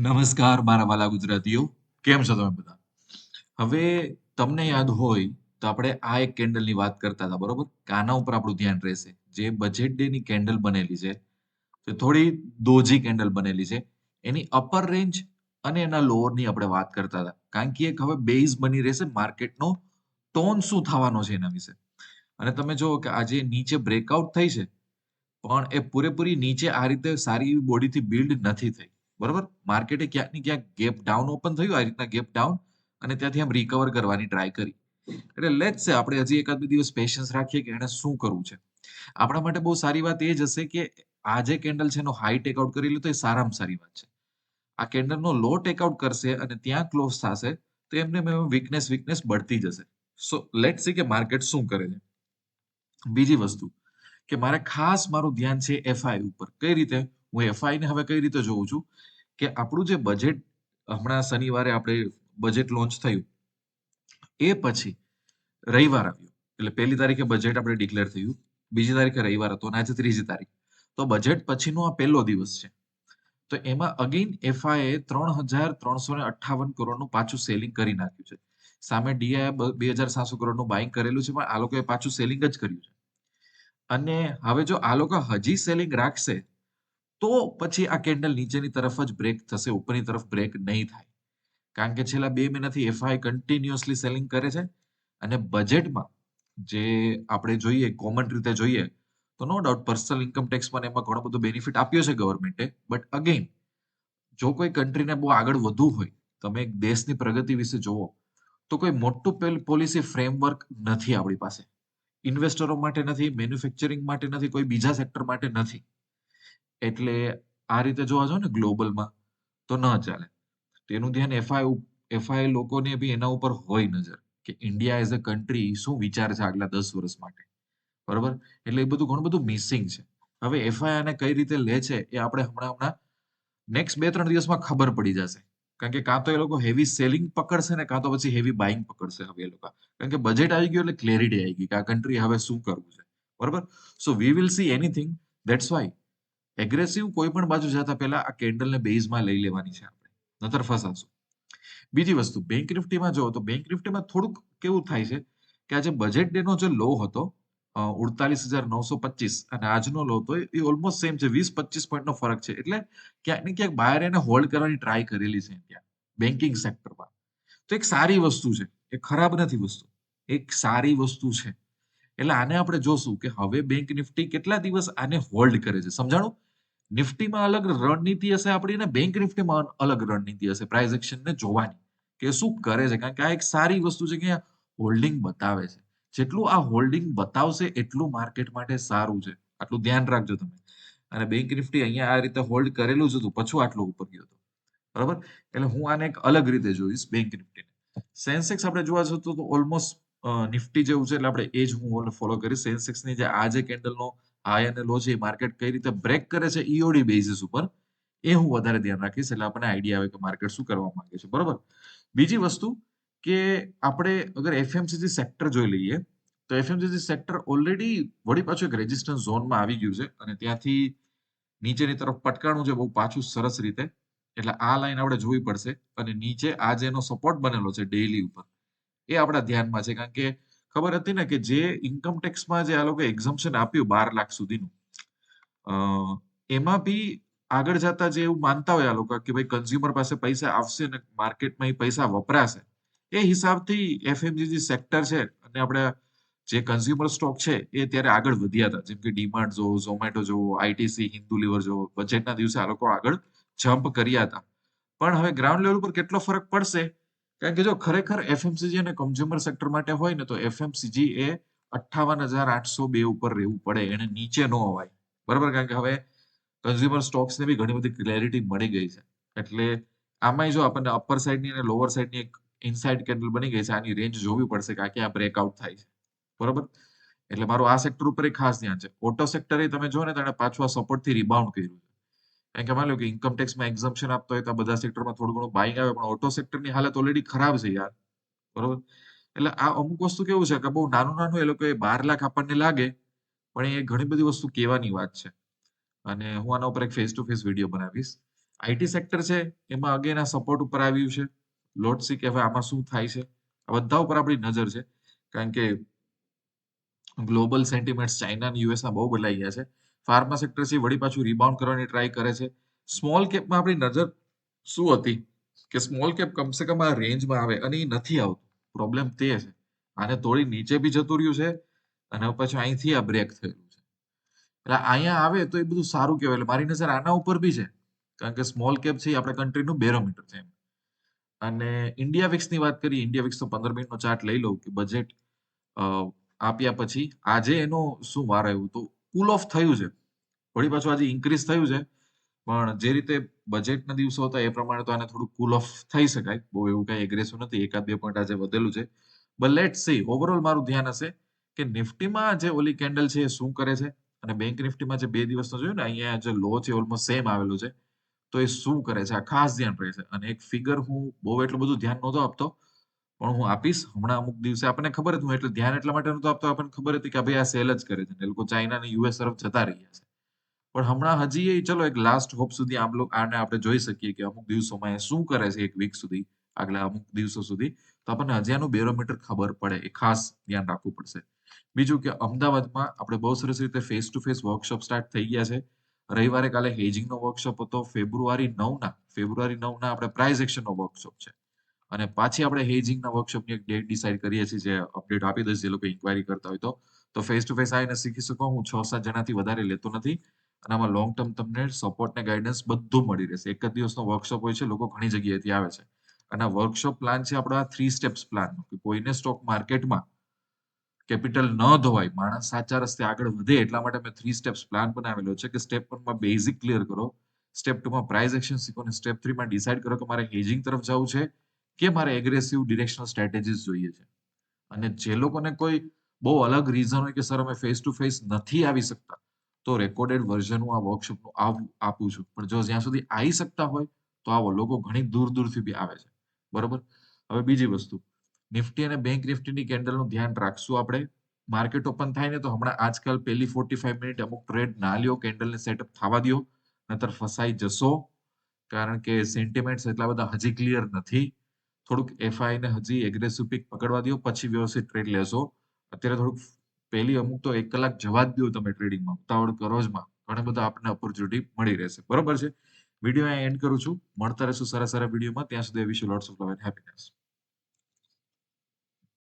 નમસ્કાર, મારા વાલા ગુજરાતીઓ. કેમ છો તમે બધા? હવે તમને યાદ હોય તો આપણે આ એક કેન્ડલની વાત કરતા હતા, બરોબર? કાના ઉપર આપણું ધ્યાન રહેશે. જે બજેટ ડે ની કેન્ડલ બનેલી છે તો થોડી દોજી કેન્ડલ બનેલી છે, એની અપર રેન્જ અને એના લોઅરની આપણે વાત કરતા હતા. કારણ કે એક હવે બેઝ બની રહેશે માર્કેટનો ટોન શું થવાનો છે એના વિશે. અને તમે જુઓ કે આજે નીચે બ્રેકઆઉટ થઈ છે, પણ એ પૂરેપૂરી નીચે આ રીતે સારી એવી બોડીથી બિલ્ડ નથી થઈ. બરોબર? માર્કેટે ક્યાંક ક્યાંક ગેપ ડાઉન ઓપન થયું, આ રીતના ગેપ ડાઉન અને ત્યાંથી આમ રિકવર કરવાની ટ્રાય કરી. એટલે લેટ છે આપણે હજી એકાદ બે દિવસ પેશન્સ રાખીએ કે એને શું કરવું છે. આપણા માટે બહુ સારી વાત એ જ હશે કે આ જે કેન્ડલ છે એનો હાઈ ટેકઆઉટ કરી લે તો એ સારામાં સારી વાત છે. આ કેન્ડલનો લો ટેકઆઉટ કરશે અને ત્યાં ક્લોઝ થશે, તો એમને વીકનેસ વીકનેસ બઢતી જશે. સો લેટ સી કે માર્કેટ શું કરે છે? બીજી વસ્તુ, કે મારે ખાસ મારું ધ્યાન છે એફઆઈ ઉપર. કઈ રીતે? હું એફઆઈ ને હવે કઈ રીતે જોઉં છું કે આપણું જે બજેટ હમણાં શનિવારે આપણે બજેટ લોન્ચ થયું, એ પછી રવિવાર આવ્યો. એટલે પહેલી તારીખે બજેટ આપણે ડિક્લેર થયું, બીજી તારીખે રવિવાર હતો અને આજે ત્રીજી તારીખ. તો બજેટ પછીનો આ પહેલો દિવસ છે. તો એમાં અગેન એફઆઈએ ત્રણ હજાર ત્રણસો ને અઠ્ઠાવન કરોડનું પાછું સેલિંગ કરી નાખ્યું છે. સામે ડીઆઈ બે હજાર સાતસો કરોડનું બાઇંગ કરેલું છે, પણ આ લોકોએ પાછું સેલિંગ જ કર્યું છે. અને હવે જો આ લોકો હજી સેલિંગ રાખશે તો પછી આ કેન્ડલ નીચેની તરફ જ બ્રેક થશે, ઉપરની તરફ બ્રેક નહીં થાય. કારણ કે છેલ્લા બે મહિનાથી એફઆઈ કન્ટિન્યુઅસલી સેલિંગ કરે છે અને બજેટમાં જે આપણે જોઈએ કોમન રીતે જોઈએ, તો નો ડાઉટ પર્સનલ ઇન્કમ પણ એમાં ઘણો બધો બેનિફિટ આપ્યો છે ગવર્મેન્ટે બટ અગેન જો કોઈ કન્ટ્રીને બહુ આગળ વધવું હોય, તમે એક દેશની પ્રગતિ વિશે જોવો તો કોઈ મોટું પોલિસી ફ્રેમવર્ક નથી આપણી પાસે. ઇન્વેસ્ટરો માટે નથી મેન્યુફેક્ચરિંગ માટે નથી, કોઈ બીજા સેક્ટર માટે નથી. એટલે આ રીતે જોવા જાવ ને ગ્લોબલમાં, તો ન ચાલે. તેનું ધ્યાન એફઆઈ એફઆઈ લોકોને બી એના ઉપર હોય નજર, કે ઇન્ડિયા એઝ અ કન્ટ્રી શું વિચાર છે આગલા દસ વર્ષ માટે. બરોબર? એટલે એ બધું ઘણું બધું મિસિંગ છે. હવે એફઆઈ આને કઈ રીતે લે છે એ આપણે હમણાં હમણાં નેક્સ્ટ બે ત્રણ દિવસમાં ખબર પડી જશે. કારણ કે કાં તો એ લોકો હેવી સેલિંગ પકડશે ને કાં તો પછી હેવી બાઇંગ પકડશે હવે એ લોકો. કારણ કે બજેટ આવી ગયું એટલે ક્લેરિટી આવી ગઈ કે આ કન્ટ્રી હવે શું કરવું છે. બરોબર? So we will see anything that's why aggressive કોઈ પણ બાજુ જતા પહેલા આ કેન્ડલને બેઝમાં લઈ લેવાની છે આપણે. નતર ફસાશું. બીજી વસ્તુ બેંક નિફ્ટીમાં જો તો બેંક નિફ્ટીમાં થોડુંક કેવું થાય છે કે આજે બજેટ ડે નો જે લો હતો ઉડતાલીસ હજાર નવસો પચીસ અને આજનો લો તો એ ઓલમોસ્ટ સેમ છે, વીસ પચીસ પોઈન્ટનો ફરક છે. એટલે ક્યાંક ને ક્યાંક બાયર એને હોલ્ડ કરવાની ટ્રાય કરેલી છે ત્યાં બેન્કિંગ સેક્ટરમાં તો એક સારી વસ્તુ છે, એ ખરાબ નથી વસ્તુ, એક સારી વસ્તુ છે. એટલે આને આપણે જોશું કે હવે બેંક નિફ્ટી કેટલા દિવસ આને હોલ્ડ કરે છે. સમજાણું? નિફ્ટીમાં અલગ રણનીતિ હશે આપણી અને બેંક નિફ્ટીમાં અલગ રણનીતિ હશે. પ્રાઇઝ એક્શનને જોવાની કે શું કરે છે? કારણ કે આ એક સારી વસ્તુ છે કે હોલ્ડિંગ બતાવે છે. જેટલું આ હોલ્ડિંગ બતાવશે એટલું માર્કેટ માટે સારું છે. આટલું ધ્યાન રાખજો તમે. અને બેંક નિફ્ટી અહીંયા આ રીતે હોલ્ડ કરેલું જ હતું. પછી આટલો ઉપર ગયો હતો. બરાબર? એટલે હું આને એક અલગ રીતે જોઈશ બેંક નિફ્ટીને સેન્સેક્સ આપણે જોવા જતો તો ઓલમોસ્ટ નિફ્ટી જેવું છે એટલે આપણે એ જ હું ફોલો કરીશ. સેન્સેક્સની જે આ જે કેન્ડલનો હાઈ અને લો છે એ માર્કેટ કઈ રીતે બ્રેક કરે છે ઈઓડી બેઝિસ ઉપર, એ હું વધારે ધ્યાન રાખીશ એટલે આપણને આઈડિયા આવે કે માર્કેટ શું કરવા માંગે છે. બરોબર? બીજી વસ્તુ કે આપણે અગર એફએમસીજી સેક્ટર જોઈ લઈએ, તો એફએમસીજી સેક્ટર ઓલરેડી વળી પાછું એક રેઝિસ્ટન્સ ઝોનમાં આવી ગયું છે અને ત્યાંથી નીચેની તરફ પટકાણું છે બહુ પાછું સરસ રીતે. એટલે આ લાઈન આપણે જોવી પડશે અને નીચે આ જેનો સપોર્ટ બનેલો છે ડેઈલી ઉપર એ આપણા ધ્યાનમાં છે. કારણ કે ખબર હતી ને કે જે ઇન્કમ ટેક્સમાં જે આ લોકો એક્ઝમ્પશન આપ્યું બાર લાખ સુધીનું એમાં બી આગળ જતા જે એવું માનતા હોય આ લોકો કે ભાઈ કન્ઝ્યુમર પાસે પૈસા આવશે ને માર્કેટમાં એ પૈસા વપરાશે, એ હિસાબથી એફએમજીજી સેક્ટર છે અને આપણે જે કન્ઝ્યુમર સ્ટોક છે એ ત્યારે આગળ વધ્યા હતા. જેમ કે ડીમાર્ટ જો ઝોમેટો જો આઈટીસી હિન્દુ લીવર જો બજેટના દિવસે આ લોકો આગળ જમ્પ કર્યા હતા. પણ હવે ગ્રાઉન્ડ લેવલ પર કેટલો ફરક પડશે? કારણ કે જો ખરેખર એફએમસીજી અને કન્ઝ્યુમર સેક્ટર માટે હોય ને, તો એફએમસીજી એ અઠ્ઠાવન હજાર આઠસો બે ઉપર રહેવું પડે, એને નીચે ન અવાય. બરાબર? કારણ કે હવે કન્ઝ્યુમર સ્ટોક્સને બી ઘણી બધી ક્લેરિટી મળી ગઈ છે. એટલે આમાંય જો આપણને અપર સાઈડની અને લોઅર સાઈડની એક ઇનસાઇડ કેન્ડલ બની ગઈ છે, આની રેન્જ જોવી પડશે કે આ ક્યાં બ્રેકઆઉટ થાય છે. બરોબર? એટલે મારું આ સેક્ટર ઉપર ખાસ ધ્યાન છે. ઓટો સેક્ટરે તમે જો ને તેને પાછું આ સપોર્ટથી રિબાઉન્ડ કર્યું છે. કારણ કે માની લો કે ઇન્કમ ટેક્સમાં એક્ઝમ્પશન આપતો હોય તો બધા સેક્ટરમાં થોડું ઘણું બાઇંગ આવે, પણ ઓટો સેક્ટરની હાલત ઓલરેડી ખરાબ છે યાર. બરોબર? એટલે આ અમુક વસ્તુ કેવું છે કે બહુ નાનું નાનું એ લોકો બાર લાખ આપણને લાગે, પણ એ ઘણી બધી વસ્તુ કહેવાની વાત છે. અને હું આના ઉપર એક ફેસ ટુ ફેસ વીડિયો બનાવીશ આઈટી સેક્ટર છે, એમાં અગેન આ સપોર્ટ ઉપર આવ્યું છે. લોટ સી કે હવે આમાં શું થાય છે? આ બધા ઉપર આપણી નજર છે. કારણ કે ગ્લોબલ સેન્ટિમેન્ટ્સ ચાઇના અને યુએસના બહુ બદલાઈ ગયા છે. ફાર્મા સેક્ટર છે વળી પાછું રિબાઉન્ડ કરવાની ટ્રાય કરે છે. સ્મોલ કેપમાં આપણી નજર શું હતી? કે સ્મોલ કેપ કમસે કમ આ રેન્જમાં આવે અને એ નથી આવતું. પ્રોબ્લેમ તે છે. આને તોડી નીચે બી જતું રહ્યું છે અને પછી અહીંથી આ બ્રેક થયેલું છે. એટલે અહીંયા આવે તો એ બધું સારું કહેવાય. એટલે મારી નજર આના ઉપર બી છે. કારણ કે સ્મોલ કેપ છે આપણા કન્ટ્રીનું બેરોમીટર છે અને ઇન્ડિયા વિક્સની વાત કરીએ ઇન્ડિયા વિક્સનો પંદર મિનિટનો ચાર્ટ લઈ લઉં કે બજેટ આપ્યા પછી આજે એનો શું વાર આવ્યું? તો કુલ ઓફ થયું છે. વળી પાછું આજે ઇન્ક્રીઝ થયું છે. પણ જે રીતે બજેટના દિવસો હતા એ પ્રમાણે તો આને થોડું કુલ ઓફ થઈ શકાય. બહુ એવું કઈ એગ્રેસિવ નથી. એકાદ બે પોઈન્ટ આજે વધેલું છે. બટ લેટ સી ઓવરઓલ મારું ધ્યાન હશે કે નિફ્ટીમાં જે ઓલી કેન્ડલ છે એ શું કરે છે? અને બેંક નિફ્ટીમાં જે બે દિવસનો જોયું ને, અહીંયા જે લો છે ઓલમોસ્ટ સેમ આવેલું છે. તો એ શું કરે છે? આ ખાસ ધ્યાન રહે છે. અને એક ફિગર હું બહુ એટલું બધું ધ્યાન નહોતો આપતો. પણ હું આપીશ. હમણાં અમુક દિવસે આપણને ખબર હતું એટલે ધ્યાન એટલા માટે નતું આપતો આપણને ખબર હતી કે ભાઈ આ સેલ જ કરે છે એ લોકો ચાઇના અને યુએસ તરફ જતા રહ્યા છે. પણ હમણાં હજી એ, ચલો, એક લાસ્ટ હોપ સુધી આમ લોકો, આને આપણે જોઈ શકીએ કે અમુક દિવસોમાં એ શું કરે છે એક વીક સુધી, આગલા અમુક દિવસો સુધી. તો આપણને હજી આનું બેરોમીટર ખબર પડે, એ ખાસ ધ્યાન રાખવું પડશે. બીજું કે અમદાવાદમાં આપણે બહુ સરસ રીતે face to face workshop start થઈ ગયા છે. રવિવારે કાલે હેજિંગનો વર્કશોપ હતો, ફેબ્રુઆરી નવના ફેબ્રુઆરી નવના આપણે પ્રાઇઝ એક્શનનો વર્કશોપ છે. અને પાછી આપણે હેજિંગના વર્કશોપની એક ડેટ ડિસાઇડ કરીએ છીએ જે અપડેટ આપી દઈશ જે લોકો ઇન્ક્વાયરી કરતા હોય તો. તો ફેસ ટુ ફેસ આવીને શીખી શકો, હું છ સાત જણાથી વધારે લેતો નથી. અને આમાં લોંગ ટર્મ તમને સપોર્ટ ને ગાઈડન્સ બધું મળી રહેશે. એક જ દિવસનો વર્કશોપ હોય છે, લોકો ઘણી જગ્યાએથી આવે છે. અને વર્કશોપ પ્લાન છે આપણો થ્રી સ્ટેપ્સ પ્લાન કે કોઈને સ્ટોક માર્કેટમાં કેપિટલ ન ધોવાય, માણસ સાચા રસ્તે આગળ વધે એટલા માટે મેં થ્રી સ્ટેપ્સ પ્લાન બનાવેલો છે, કે સ્ટેપ વનમાં બેઝિક ક્લિયર કરો. સ્ટેપ ટુમાં પ્રાઇઝ એક્શન શીખો અને સ્ટેપ થ્રીમાં ડિસાઇડ કરો કે મારે હેજિંગ તરફ જવું છે. કે મારે એગ્રેસિવ ડિરેક્શનલ સ્ટ્રેટેજીસ જોઈએ છે? અને જે લોકોને કોઈ બહુ અલગ રીઝન હોય કે, સર, અમે ફેસ ટુ ફેસ નથી આવી શકતા, તો રેકોર્ડેડ વર્ઝન હું આ વર્કશોપનું આપું છું. પણ જો જ્યાં સુધી આવી શકતા હોય, તો આવો લોકો ઘણી દૂર દૂરથી બી આવે છે. બરોબર? હવે બીજી વસ્તુ. નિફ્ટી અને બેંક નિફ્ટીની કેન્ડલનું ધ્યાન રાખશું આપણે. માર્કેટ ઓપન થાય ને તો હમણાં આજકાલ પહેલી ફોર્ટી ફાઈવ મિનિટ અમુક ટ્રેડ ના લ્યો કેન્ડલને સેટઅપ થવા દો નતર ફસાઈ જશો. કારણ કે સેન્ટિમેન્ટ્સ એટલા બધા હજી ક્લિયર નથી. થોડુંક એફઆઈ ને હજી એગ્રેસિવ પીક પકડવા દો પછી વ્યવસ્થિત ટ્રેડ લેશો. અત્યારે થોડુંક પહેલી અમુક તો એક કલાક જવા જ દો તમે ટ્રેડિંગમાં ઉતાવળ કરો જ માં. ઘણા બધા આપણને ઓપોર્ચ્યુનિટી મળી રહેશે. બરોબર છે? વીડિયો એન્ડ કરું છું. મળતા રહેશું સારા સારા વિડીયોમાં ત્યાં સુધી વિશે lots of love and happiness